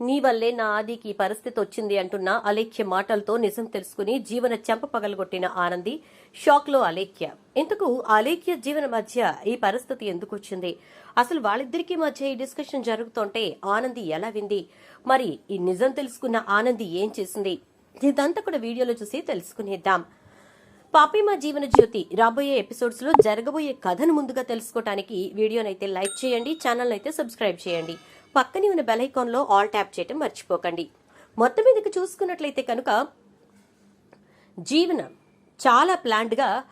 నీ వల్లే నా ఆదికి ఈ పరిస్థితి వచ్చింది అంటున్న అలేఖ్య మాటలతో నిజం తెలుసుకుని జీవన చెంప పగలగొట్టిన ఆనంది షాక్లో అలేఖ్య. ఇంతకు అలేఖ్య జీవన మధ్య ఈ పరిస్థితి ఎందుకు వచ్చింది? అసలు వాళ్ళిద్దరికీ మధ్య ఈ డిస్కషన్ జరుగుతుంటే ఆనంది ఎలా వింది? మరి ఈ నిజం తెలుసుకున్న ఆనంది ఏం చేసింది? ఇదంతా కూడా వీడియోలో చూసి తెలుసుకునేద్దాం. పాపిమా జీవన జ్యోతి రాబోయే ఎపిసోడ్స్లో జరగబోయే కథను ముందుగా తెలుసుకోవటానికి వీడియోనైతే లైక్ చేయండి ఛానల్ అయితే సబ్స్క్రైబ్ చేయండి. పక్కనే ఉన్న బెల్ ఆల్ ట్యాప్ చేయటం మర్చిపోకండి. మొత్తం మీదకి చూసుకున్నట్లయితే కనుక జీవనం చాలా ప్లాండ్గా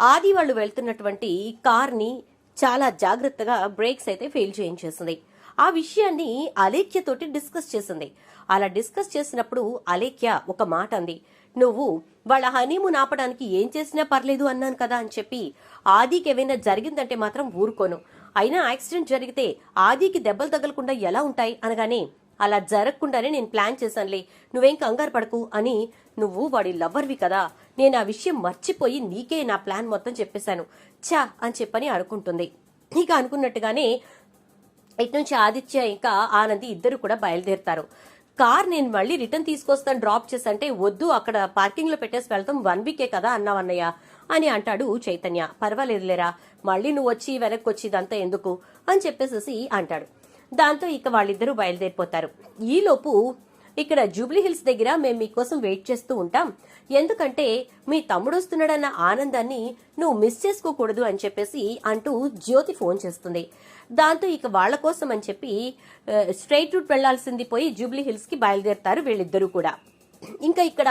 ఆది వాళ్ళు వెళ్తున్నటువంటి కార్ని చాలా జాగ్రత్తగా బ్రేక్స్ అయితే ఫెయిల్ చేయించేసింది. ఆ విషయాన్ని అలేఖ్యతోటి డిస్కస్ చేసింది. అలా డిస్కస్ చేసినప్పుడు అలేఖ్య ఒక మాట అంది. నువ్వు వాళ్ళ హనీమూన్ ఆపడానికి ఏం చేసినా పర్లేదు అన్నాను కదా అని చెప్పి ఆదికి ఏమైనా జరిగిందంటే మాత్రం ఊరుకోను. అయినా యాక్సిడెంట్ జరిగితే ఆదికి దెబ్బలు తగలకుండా ఎలా ఉంటాయి అనగానే అలా జరగకుండానే నేను ప్లాన్ చేశానులే. నువ్వేం కంగారు పడకు అని నువ్వు వాడి లవ్వర్వి కదా. నేను ఆ విషయం మర్చిపోయి నీకే నా ప్లాన్ మొత్తం చెప్పేశాను. ఛా అని చెప్పని అనుకుంటుంది. ఇక అనుకున్నట్టుగానే ఇటు నుంచి ఆదిత్య ఇంకా ఆనంది ఇద్దరు కూడా బయలుదేరుతారు. కార్ నేను మళ్ళీ రిటర్న్ తీసుకొస్తాను డ్రాప్ చేసంటే వద్దు అక్కడ పార్కింగ్లో పెట్టేసి వెళ్తాం వన్ వీకే కదా అన్నావన్నయ్య అని అంటాడు చైతన్య. పర్వాలేదులేరా మళ్ళీ నువ్వు వచ్చి వెనక్కి వచ్చి ఇదంతా ఎందుకు అని చెప్పేసేసి అంటాడు. దాంతో ఇక వాళ్ళిద్దరూ బయలుదేరిపోతారు. ఈలోపు ఇక్కడ జూబ్లీ హిల్స్ దగ్గర మేము మీకోసం వెయిట్ చేస్తూ ఉంటాం. ఎందుకంటే మీ తమ్ముడు వస్తున్నాడన్న ఆనందాన్ని నువ్వు మిస్ చేసుకోకూడదు అని చెప్పేసి అంటూ జ్యోతి ఫోన్ చేస్తుంది. దాంతో ఇక వాళ్ళ కోసం అని చెప్పి స్ట్రైట్ రూట్ వెళ్ళాల్సింది పోయి జూబ్లీ హిల్స్కి బయలుదేరుతారు వీళ్ళిద్దరూ కూడా. ఇంకా ఇక్కడ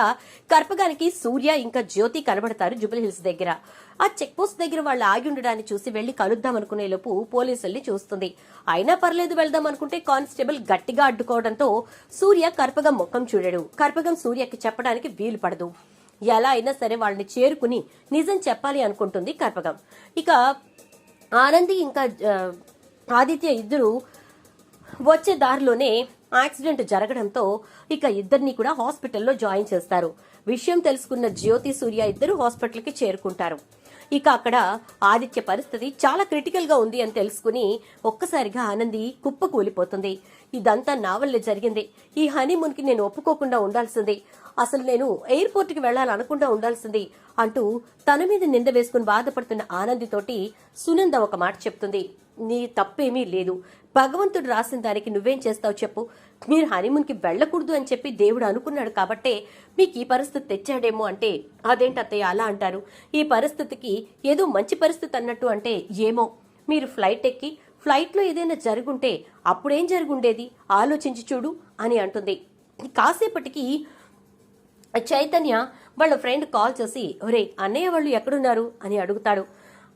కర్పగానికి సూర్య ఇంకా జ్యోతి కనబడతారు జూబ్లీ హిల్స్ దగ్గర. ఆ చెక్ పోస్ట్ దగ్గర వాళ్ళు ఆగి ఉండడాన్ని చూసి వెళ్ళి కలుద్దాం అనుకునే లోపు పోలీసుల్ని చూస్తుంది. అయినా పర్లేదు వెళ్దాం అనుకుంటే కానిస్టేబుల్ గట్టిగా అడ్డుకోవడంతో సూర్య కర్పగం ముఖం చూడడు. కర్పగం సూర్యకి చెప్పడానికి వీలు పడదు. ఎలా అయినా సరే వాళ్ళని చేరుకుని నిజం చెప్పాలి అనుకుంటుంది కర్పగం. ఇక ఆనంది ఇంకా ఆదిత్య ఇద్దరు వచ్చే దారిలోనే యాక్సిడెంట్ జరగడంతో ఇక ఇద్దరిని కూడా హాస్పిటల్లో జాయిన్ చేస్తారు. విషయం తెలుసుకున్న జ్యోతి సూర్య ఇద్దరు హాస్పిటల్కి చేరుకుంటారు. ఇక అక్కడ ఆదిత్య పరిస్థితి చాలా క్రిటికల్గా ఉంది అని తెలుసుకుని ఒక్కసారిగా ఆనంది కుప్ప కూలిపోతుంది ఇదంతా నా వల్లే జరిగింది. ఈ హనీమూన్కి నేను ఒప్పుకోకుండా ఉండాల్సింది. అసలు నేను ఎయిర్పోర్ట్కి వెళ్ళాలనకుండా ఉండాల్సింది అంటూ తన మీద నింద వేసుకుని బాధపడుతున్న ఆనందితోటి సునంద ఒక మాట చెప్తుంది. నీ తప్పేమీ లేదు. భగవంతుడు రాసిన దానికి నువ్వేం చేస్తావు చెప్పు. మీరు హనీమూన్కి వెళ్ళకూడదు అని చెప్పి దేవుడు అనుకున్నాడు కాబట్టే మీకు ఈ పరిస్థితి తెచ్చాడేమో అంటే అదేంటి అత్తయ్య అలా అంటారు. ఈ పరిస్థితికి ఏదో మంచి పరిస్థితి అన్నట్టు అంటే ఏమో. మీరు ఫ్లైట్ ఎక్కి ఫ్లైట్లో ఏదైనా జరుగుంటే అప్పుడేం జరుగుండేది? ఆలోచించి చూడు అని అంటుంది. కాసేపటికి చైతన్య వాళ్ళ ఫ్రెండ్ కాల్ చేసి ఒరే అన్నయ్య వాళ్ళు ఎక్కడున్నారు? అని అడుగుతాడు.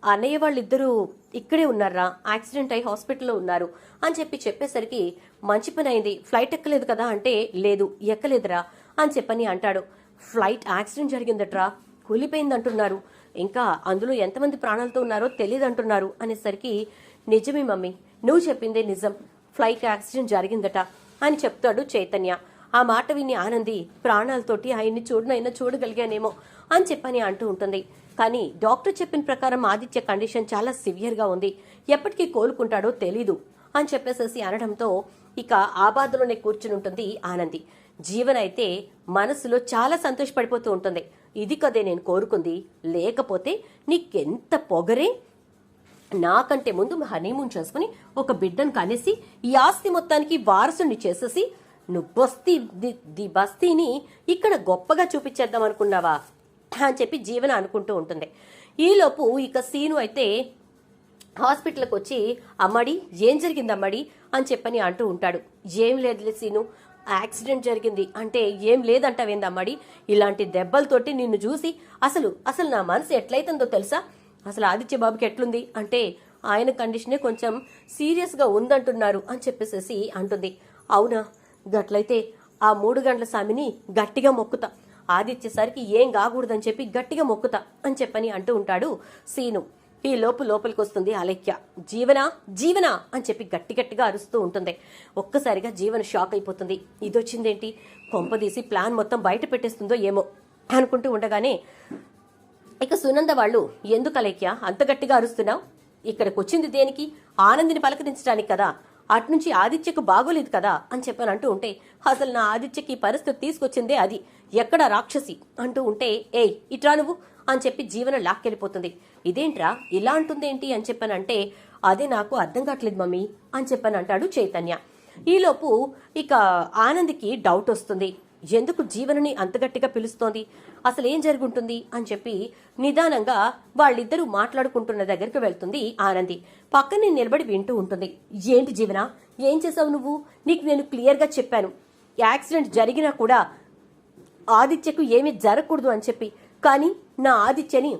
అన్నయ్య వాళ్ళిద్దరూ ఇక్కడే ఉన్నారా? యాక్సిడెంట్ అయి హాస్పిటల్లో ఉన్నారు. అని చెప్పి చెప్పేసరికి మంచి పని అయింది. ఫ్లైట్ ఎక్కలేదు కదా? అంటే లేదు ఎక్కలేదురా అని చెప్పని అంటాడు. ఫ్లైట్ యాక్సిడెంట్ జరిగిందట్రా? కూలిపోయిందంటున్నారు. ఇంకా అందులో ఎంతమంది ప్రాణాలతో ఉన్నారో తెలియదు అంటున్నారు అనేసరికి నిజమే మమ్మీ. నువ్వు చెప్పిందే నిజం. ఫ్లైట్ యాక్సిడెంట్ జరిగిందట అని చెప్తాడు చైతన్య. ఆ మాట విని ఆనంది ప్రాణాలతోటి ఆయన్ని చూడనైనా చూడగలిగానేమో అని చెప్పని అంటూ ఉంటుంది. కానీ డాక్టర్ చెప్పిన ప్రకారం ఆదిత్య కండిషన్ చాలా సివియర్గా ఉంది. ఎప్పటికీ కోలుకుంటాడో తెలీదు అని చెప్పేసేసి అనడంతో ఇక ఆ బాధలోనే కూర్చుని ఉంటుంది ఆనంది. జీవన్ అయితే మనసులో చాలా సంతోషపడిపోతూ ఉంటుంది. ఇది కదే నేను కోరుకుంది. లేకపోతే నీకెంత పొగరే? నాకంటే ముందు హనీమూన్ చేసుకుని ఒక బిడ్డను కనేసి ఈ ఆస్తి మొత్తానికి వారసుని చేసేసి నువ్వు బస్తీ ది- ది బస్తీని ఇక్కడ గొప్పగా చూపించేద్దాం అనుకున్నావా అని చెప్పి జీవన అనుకుంటూ ఉంటుంది. ఈలోపు ఇక సీను అయితే హాస్పిటల్కి వచ్చి అమ్మడి ఏం జరిగింది అమ్మడి అని చెప్పని అంటూ ఉంటాడు. ఏం లేదులే సీను యాక్సిడెంట్ జరిగింది. అంటే ఏం లేదంటావేంది అమ్మడి? ఇలాంటి దెబ్బలతోటి నిన్ను చూసి అసలు అసలు నా మనసు ఎట్లయితుందో తెలుసా? అసలు ఆదిత్య బాబుకి ఎట్లుంది? అంటే ఆయన కండిషనే కొంచెం సీరియస్గా ఉందంటున్నారు అని చెప్పేసేసి అంటుంది. అవునా? గట్లయితే ఆ మూడు గంటల స్వామిని గట్టిగా మొక్కుతా. ఆదిత్య సరికి ఏం కాకూడదని చెప్పి గట్టిగా మొక్కుతా అని చెప్పని అంటూ ఉంటాడు సీను. ఈ లోపు లోపలికి వస్తుంది అలెక్య జీవన? జీవన? అని చెప్పి గట్టి గట్టిగా అరుస్తూ ఉంటుంది. ఒక్కసారిగా జీవన షాక్ అయిపోతుంది. ఇదొచ్చిందేంటి? కొంపదీసి ప్లాన్ మొత్తం బయట పెట్టేస్తుందో ఏమో అనుకుంటూ ఉండగానే ఇక సునంద వాళ్ళు ఎందుకు అలేఖ్య అంత గట్టిగా అరుస్తున్నావు? ఇక్కడికి వచ్చింది దేనికి? ఆనందిని పలకరించడానికి కదా. అటు నుంచి ఆదిత్యకు బాగోలేదు కదా అని చెప్పని అంటూ ఉంటే అసలు నా ఆదిత్యకి పరిస్థితి తీసుకొచ్చిందే అది. ఎక్కడ రాక్షసి? అంటూ ఉంటే ఏయ్ ఇట్రా నువ్వు? అని చెప్పి జీవన లాక్కెళ్ళిపోతుంది. ఇదేంట్రా? ఇలా అంటుందేంటి? అని చెప్పానంటే అదే నాకు అర్థం కావట్లేదు మమ్మీ అని చెప్పని అంటాడు చైతన్య. ఈలోపు ఇక ఆనంద్కి డౌట్ వస్తుంది. ఎందుకు జీవనని అంతగట్టిగా పిలుస్తోంది? అసలు ఏం జరుగుంటుంది? అని చెప్పి నిదానంగా వాళ్ళిద్దరూ మాట్లాడుకుంటున్న దగ్గరికి వెళ్తుంది ఆనంది. పక్కనే నిలబడి వింటూ ఉంటుంది. ఏంటి జీవన? ఏం చేసావు నువ్వు? నీకు నేను క్లియర్గా చెప్పాను. యాక్సిడెంట్ జరిగినా కూడా ఆదిత్యకు ఏమీ జరగకూడదు అని చెప్పి. కానీ నా ఆదిత్యని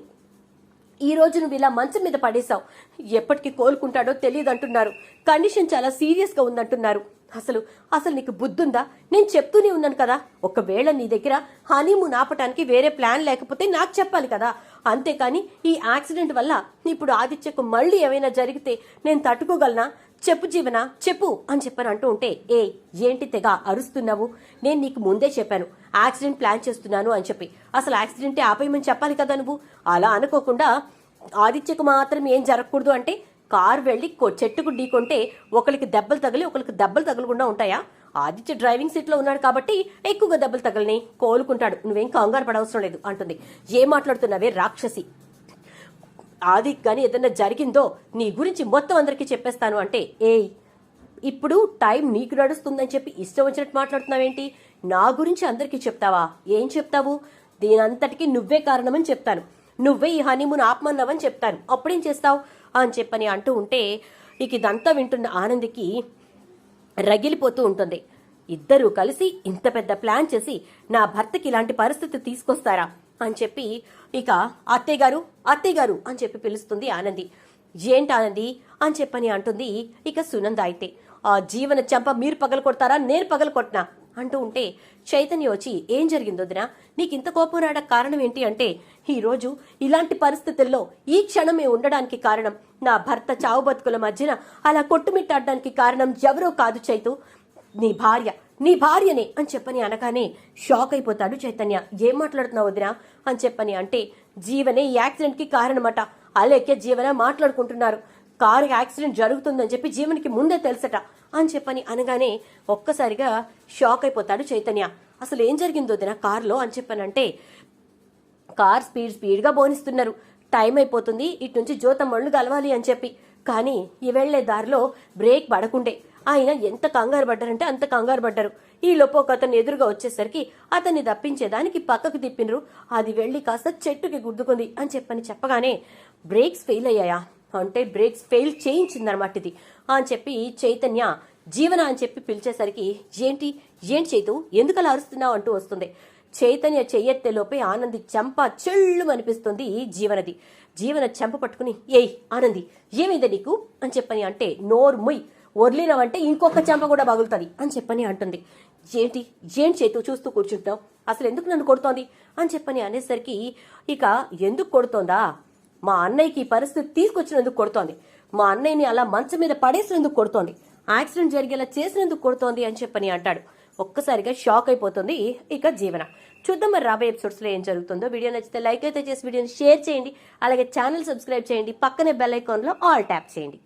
ఈ రోజు నువ్వు ఇలా మంచం మీద పడేశావు. ఎప్పటికి కోలుకుంటాడో తెలియదు అంటున్నారు కండిషన్ చాలా సీరియస్గా ఉందంటున్నారు. అసలు అసలు నీకు బుద్ధుందా? నేను చెప్తూనే ఉన్నాను కదా. ఒకవేళ నీ దగ్గర హనీమూన్ ఆపటానికి వేరే ప్లాన్ లేకపోతే నాకు చెప్పాలి కదా. అంతేకాని ఈ యాక్సిడెంట్ వల్ల ఇప్పుడు ఆదిత్యకు మళ్ళీ ఏమైనా జరిగితే నేను తట్టుకోగలనా? చెప్పు జీవన? చెప్పు అని చెప్పని అంటూ ఉంటే ఏ ఏంటి తెగ అరుస్తున్నావు? నేను నీకు ముందే చెప్పాను. యాక్సిడెంట్ ప్లాన్ చేస్తున్నాను అని చెప్పి. అసలు యాక్సిడెంటే ఆపేయమని చెప్పాలి కదా నువ్వు? అలా అనుకోకుండా ఆదిత్యకు మాత్రం ఏం జరగకూడదు అంటే కారు వెళ్ళి కొ- చెట్టుకు ఢీకొంటే ఒకరికి దెబ్బలు తగిలి ఒకరికి దెబ్బలు తగలకుండా ఉంటాయా? ఆదిత్య డ్రైవింగ్ సీట్లో ఉన్నాడు కాబట్టి ఎక్కువగా దెబ్బలు తగలని కోలుకుంటాడు. నువ్వేం కంగారు పడవసరం లేదు అంటుంది. ఏం మాట్లాడుతున్నావే రాక్షసి? ఆది కానీ ఏదైనా జరిగిందో నీ గురించి మొత్తం అందరికీ చెప్పేస్తాను అంటే ఏయ్ ఇప్పుడు టైం నీకు నడుస్తుందని చెప్పి ఇష్టం వచ్చినట్టు మాట్లాడుతున్నావేంటి? నా గురించి అందరికీ చెప్తావా? ఏం చెప్తావు? దీనంతటికీ నువ్వే కారణమని చెప్తాను. నువ్వే ఈ హనీమూన్ ఆపమన్నావని చెప్తాను. అప్పుడేం చేస్తావు? అని చెప్పని అంటూ ఉంటే ఇక ఇదంతా వింటున్న ఆనందికి రగిలిపోతూ ఉంటుంది. ఇద్దరూ కలిసి ఇంత పెద్ద ప్లాన్ చేసి నా భర్తకి ఇలాంటి పరిస్థితి తీసుకొస్తారా అని చెప్పి ఇక అత్తయ్య గారు అత్తయ్య గారు అని చెప్పి పిలుస్తుంది ఆనంది. ఏంటి ఆనంది? అని చెప్పని అంటుంది ఇక సునంద అయితే. ఆ జీవన చెంప మీరు పగల కొడతారా నేను పగల కొట్టినా అంటూ ఉంటే చైతన్య వచ్చి ఏం జరిగిందో దినా నీకు ఇంత కోపం రావడం కారణం ఏంటి అంటే ఈ రోజు ఇలాంటి పరిస్థితుల్లో ఈ క్షణమే ఉండడానికి కారణం నా భర్త చావు బతుకుల మధ్యన అలా కొట్టుమిట్టాడడానికి కారణం ఎవరో కాదు చైతు. నీ భార్య నీ భార్యనే అని చెప్పని అనగానే షాక్ అయిపోతాడు చైతన్య. ఏం మాట్లాడుతున్నావు వదినా? అని చెప్పని అంటే జీవనే ఈ యాక్సిడెంట్కి కారణమట. అలాగే జీవన మాట్లాడుకుంటున్నారు. కారు యాక్సిడెంట్ జరుగుతుందని చెప్పి జీవనికి ముందే తెలుసట అని చెప్పని అనగానే ఒక్కసారిగా షాక్ అయిపోతాడు చైతన్య. అసలు ఏం జరిగిందో దిన కారులో అని చెప్పనంటే కార్ స్పీడ్ స్పీడ్గా బోనిస్తున్నారు. టైం అయిపోతుంది ఇటు నుంచి జ్యోతమ్మళ్ళు కలవాలి అని చెప్పి. కానీ ఈ వెళ్ళే దారిలో బ్రేక్ పడకుండే. ఆయన ఎంత కంగారు పడ్డారంటే అంత కంగారు పడ్డారు. ఈ లోపు ఒక అతను ఎదురుగా వచ్చేసరికి అతన్ని తప్పించేదానికి పక్కకు తిప్పినరు. అది వెళ్ళి కాస్త చెట్టుకి గుద్దుకుంది అని చెప్పని చెప్పగానే బ్రేక్స్ ఫెయిల్ అయ్యాయా? అంటే బ్రేక్స్ ఫెయిల్ చేయించిందనమాట ఇది అని చెప్పి చైతన్య జీవన అని చెప్పి పిలిచేసరికి ఏంటి? ఏంటి చేతు? ఎందుకు అలా అరుస్తున్నావు? అంటూ వస్తుంది. చైతన్య చెయ్యెత్తేలోపే ఆనంది చెంప చెళ్ళు అనిపిస్తుంది జీవనది. జీవన చెంప పట్టుకుని ఏయ్ ఆనంది ఏమైంది నీకు? అని చెప్పని అంటే నోరు ముయ్ వదిలినవంటే ఇంకొక చెంప కూడా పగులుతుంది అని చెప్పని అంటుంది. ఏంటి? ఏంటి చేతు? చూస్తూ కూర్చుంటావు అసలు ఎందుకు నన్ను కొడుతోంది? అని చెప్పని అనేసరికి ఇక ఎందుకు కొడుతోందా? మా అన్నయ్యకి ఈ పరిస్థితి తీసుకొచ్చినందుకు కొడుతోంది. మా అన్నయ్యని అలా మంచం మీద పడేసినందుకు కొడుతోంది. యాక్సిడెంట్ జరిగేలా చేసినందుకు కొడుతోంది అని చెప్పని అంటాడు. ఒక్కసారిగా షాక్ అయిపోతుంది ఇక జీవన. చూద్దాం మరి రాబోయే ఎపిసోడ్స్లో ఏం జరుగుతుందో. వీడియో నచ్చితే లైక్ అయితే చేసి వీడియోని షేర్ చేయండి. అలాగే ఛానల్ సబ్స్క్రైబ్ చేయండి. పక్కనే బెల్ ఐకాన్లో ఆల్ ట్యాప్ చేయండి.